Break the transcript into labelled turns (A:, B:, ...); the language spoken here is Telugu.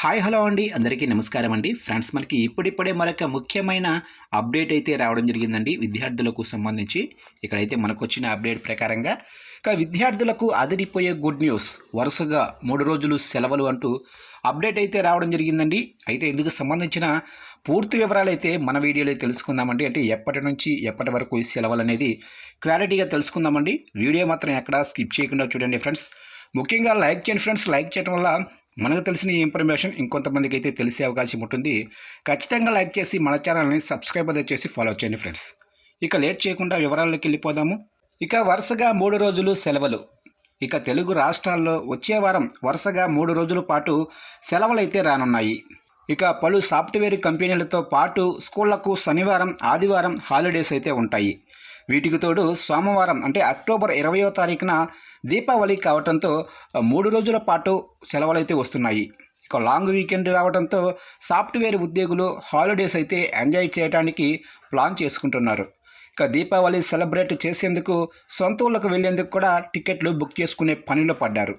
A: హాయ్ హలో అండి. అందరికీ నమస్కారం అండి. ఫ్రెండ్స్ మనకి ఇప్పుడిప్పుడే మరొక ముఖ్యమైన అప్డేట్ అయితే రావడం జరిగిందండి. విద్యార్థులకు సంబంధించి ఇక్కడైతే మనకు వచ్చిన అప్డేట్ ప్రకారంగా. ఇక విద్యార్థులకు అదిరిపోయే గుడ్ న్యూస్ వరుసగా మూడు రోజులు సెలవులు అంటూ అప్డేట్ అయితే రావడం జరిగిందండి. అయితే ఇందుకు సంబంధించిన పూర్తి వివరాలు అయితే మన వీడియోలో తెలుసుకుందామండి. అంటే ఎప్పటి నుంచి ఎప్పటి వరకు ఈ సెలవులు అనేది క్లారిటీగా తెలుసుకుందామండి. వీడియో మాత్రం ఎక్కడా స్కిప్ చేయకుండా చూడండి ఫ్రెండ్స్. ముఖ్యంగా లైక్ చేయండి ఫ్రెండ్స్. లైక్ చేయడం వల్ల మనకు తెలిసిన ఈ ఇన్ఫర్మేషన్ ఇంకొంతమందికి అయితే తెలిసే అవకాశం ఉంటుంది. ఖచ్చితంగా లైక్ చేసి మన ఛానల్ని సబ్స్క్రైబ్ అదే చేసి ఫాలో చేయండి ఫ్రెండ్స్. ఇక లేట్ చేయకుండా వివరాల్లోకి వెళ్ళిపోదాము. ఇక వరుసగా మూడు రోజులు సెలవులు. ఇక తెలుగు రాష్ట్రాల్లో వచ్చే వారం వరుసగా మూడు రోజుల పాటు సెలవులైతే రానున్నాయి. ఇక పలు సాఫ్ట్వేర్ కంపెనీలతో పాటు స్కూళ్ళకు శనివారం ఆదివారం హాలిడేస్ అయితే ఉంటాయి. వీటికి తోడు సోమవారం అంటే అక్టోబర్ ఇరవయో తారీఖున దీపావళి కావడంతో మూడు రోజుల పాటు సెలవులైతే వస్తున్నాయి. ఇక లాంగ్ వీకెండ్ రావడంతో సాఫ్ట్వేర్ ఉద్యోగులు హాలిడేస్ అయితే ఎంజాయ్ చేయడానికి ప్లాన్ చేసుకుంటున్నారు. ఇక దీపావళి సెలబ్రేట్ చేసేందుకు సొంత ఊళ్ళకు వెళ్ళేందుకు కూడా టికెట్లు బుక్ చేసుకునే పనిలో పడ్డారు.